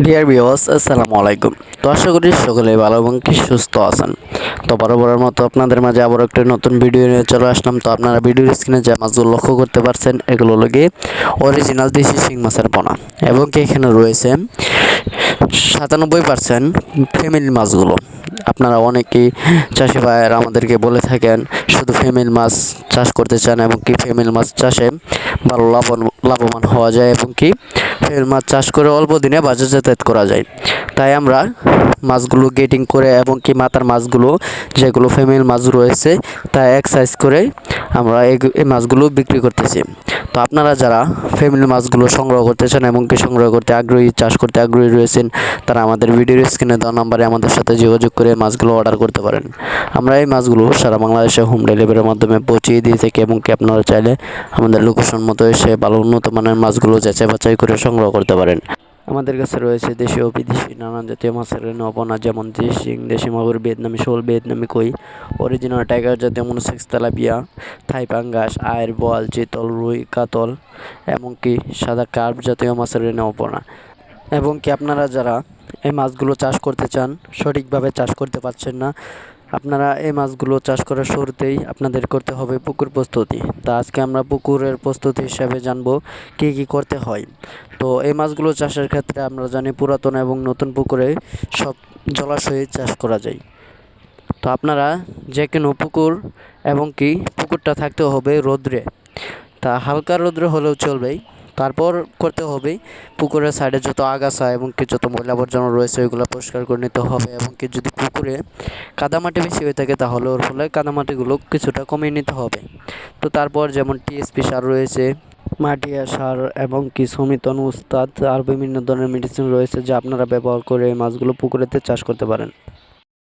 Dear viewers আসসালামু আলাইকুম। তো আশা করি সকলে ভালো এবং কি সুস্থ আছেন। তো বরাবরের মতো আপনাদের মাঝে আবার একটা নতুন ভিডিও নিয়ে চলে আসলাম। তো আপনারা ভিডিওর স্ক্রিনে যে মাছগুলো লক্ষ্য করতে পারছেন, এগুলো লগে অরিজিনাল দেশি শিং মাছের পোনা। এবং কি এখানে রয়েছে সাতানব্বই পার্সেন্ট ফ্যামিলি মাছগুলো। আপনারা অনেকেই চাষি ভাইয়েরা আমাদেরকে বলে থাকেন, শুধু ফ্যামিলি মাছ চাষ করতে চান এবং কি ফ্যামিলি মাছ চাষে ভালো লাভবান লাভবান হওয়া যায় এবং কি ফ্যামিলি মাছ চাষ করে অল্প দিনে বাজার যাতায়াত করা যায়। তাই আমরা মাছগুলো গেটিং করে এবং কি মাথার মাছগুলো, যেগুলো ফ্যামিলি মাছ রয়েছে, তা এক সাইজ করে আমরা এই মাছগুলো বিক্রি করতেছি। তো আপনারা যারা ফ্যামিলি মাছগুলো সংগ্রহ করতে চান এবং কি সংগ্রহ করতে আগ্রহী, চাষ করতে আগ্রহী রয়েছেন, তারা আমাদের ভিডিওর স্ক্রিনে দেওয়া নাম্বারে আমাদের সাথে যোগাযোগ করে মাছগুলো অর্ডার করতে পারেন। আমরা এই মাছগুলো সারা বাংলাদেশে হোম ডেলিভারির মাধ্যমে পৌঁছিয়ে দিয়ে থাকি এবং কি আপনারা চাইলে আমাদের লোকেশন মতো এসে ভালো উন্নত মানের মাছগুলো যাচাই বাছাই করে সংগ্রহ করতে পারেন। আমাদের কাছে রয়েছে দেশীয় বিদেশি নানান জাতীয় মাছের নবনা যেমন দেশি দেশি মাগুর, ভিয়েতনামি, শোল, ভিয়েতনামি, কই অরিজিনাল টাইগার জাতীয় মনোসেক্স তেলাপিয়া, থাই পাঙ্গাস আয়ের বোয়াল, চিতল, রুই, কাতল, এমনকি সাদা কার্প জাতীয় মাছের নবনা এবং কি আপনারা যারা এই মাছগুলো চাষ করতে চান, সঠিকভাবে চাষ করতে পারছেন না আপনারা এই মাছগুলো চাষ করার শুরুতেই আপনাদের করতে হবে পুকুর প্রস্তুতি। তা আজকে আমরা পুকুরের প্রস্তুতি হিসাবে জানব কী কী করতে হয়। তো এই মাছগুলো চাষের ক্ষেত্রে আমরা জানি পুরাতন এবং নতুন পুকুরে সব জলাশয়ে চাষ করা যায়। তো আপনারা যে কোনো পুকুর এবং কি পুকুরটা থাকতে হবে রোদ্রে। তা হালকা রোদ্রে হলেও চলবেই। তারপর করতে হবে পুকুরের সাইডে যত আগাছা এবং কি যত ময়লা আবর্জনা রয়েছে, ওইগুলো পরিষ্কার করে নিতে হবে এবং কি যদি পুকুরে কাদামাটি বেশি হয়ে থাকে তাহলে ওর ফলে কাদামাটিগুলো কিছুটা কমিয়ে নিতে হবে। তো তারপর যেমন টিএসপি সার রয়েছে, মাটিয়া সার এবং কি সমিতন উস্তাদ আর বিভিন্ন ধরনের মেডিসিন রয়েছে যা আপনারা ব্যবহার করে মাছগুলো পুকুরেতে চাষ করতে পারেন।